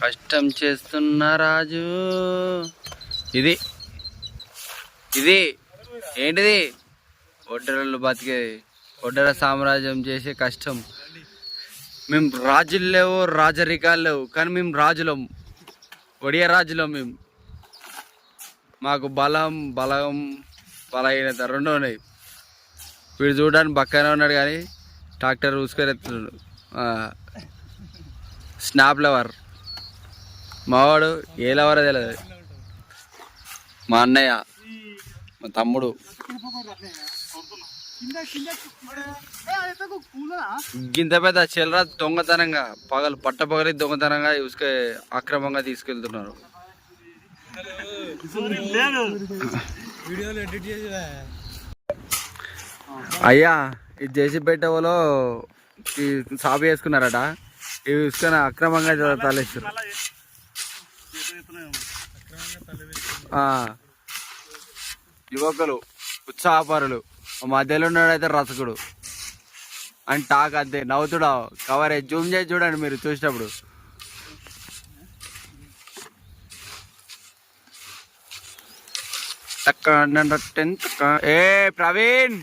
కష్టం చేస్తున్న రాజు. ఇది. ఇది. ఏంటిది? ఒడ్డరలు బతికేది ఒడ్డర సామ్రాజ్యం చేసే కష్టం. మేము రాజులు లేవు రాజరికాలు లేవు కానీ మేము రాజులం. ఒడియ రాజులం మేము మాకు బలం బలం బలహీనత రెండు ఉన్నాయి. వీడు చూడడానికి బక్కనే ఉన్నాడు కానీ ట్రాక్టర్ చూసుకొని ఎత్తున్నాడు స్నాప్ లవర్. మావాడు ఏ లవరో తెలియదు మా అన్నయ్య మా తమ్ముడు. గింత పెద్ద చిల్లర దొంగతనంగా పగలు పట్ట పగలి దొంగతనంగా ఇసుక అక్రమంగా తీసుకెళ్తున్నారు. అయ్యా ఇది చేసి పెట్టేవాళ్ళు ఈ చేసుకున్నారట ఇవి ఇసుకొని అక్రమంగా తలేస్తారు యువకులు ఉత్సాహపరులు మధ్యలో ఉన్నాడైతే రసకుడు. అని టాక్ అంతే. నవ్వుతుడా? కవరే జూమ్ చేసి చూడండి మీరు చూసినప్పుడు. ఏ ప్రవీణ్!